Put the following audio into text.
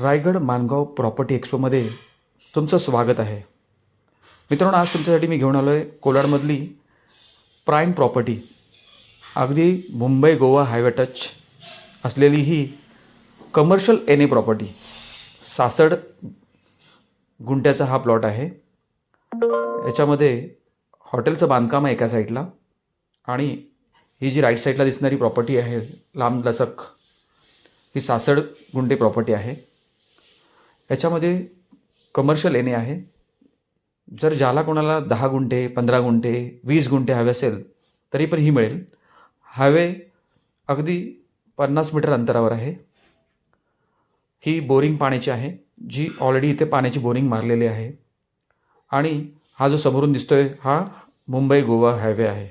Raigad Mangaon property एक्सपोमध्ये तुमचं स्वागत आहे. मित्रांनो आज तुमच्यासाठी मी घेऊन आलो आहे कोलाडमधली प्राईम प्रॉपर्टी. अगदी मुंबई गोवा हायवे टच असलेली ही कमर्शियल एन ए प्रॉपर्टी. सासड गुंट्याचा हा प्लॉट आहे. याच्यामध्ये हॉटेलचं बांधकाम आहे एका साईडला आणि ही जी राईट साईडला दिसणारी प्रॉपर्टी आहे लांब लचक ही सासड गुंडे प्रॉपर्टी आहे. याच्यामध्ये कमर्शियल एने आहे. जर ज्याला कोणाला दहा गुंठे पंधरा गुंठे वीस गुंठे हवे असेल तरी पण ही मिळेल. हायवे अगदी पन्नास मीटर अंतरावर आहे. ही बोरिंग पाण्याची आहे जी ऑलरेडी इथे पाण्याची बोरिंग मारलेली आहे. आणि हा जो समोरून दिसतोय हा मुंबई गोवा हायवे आहे.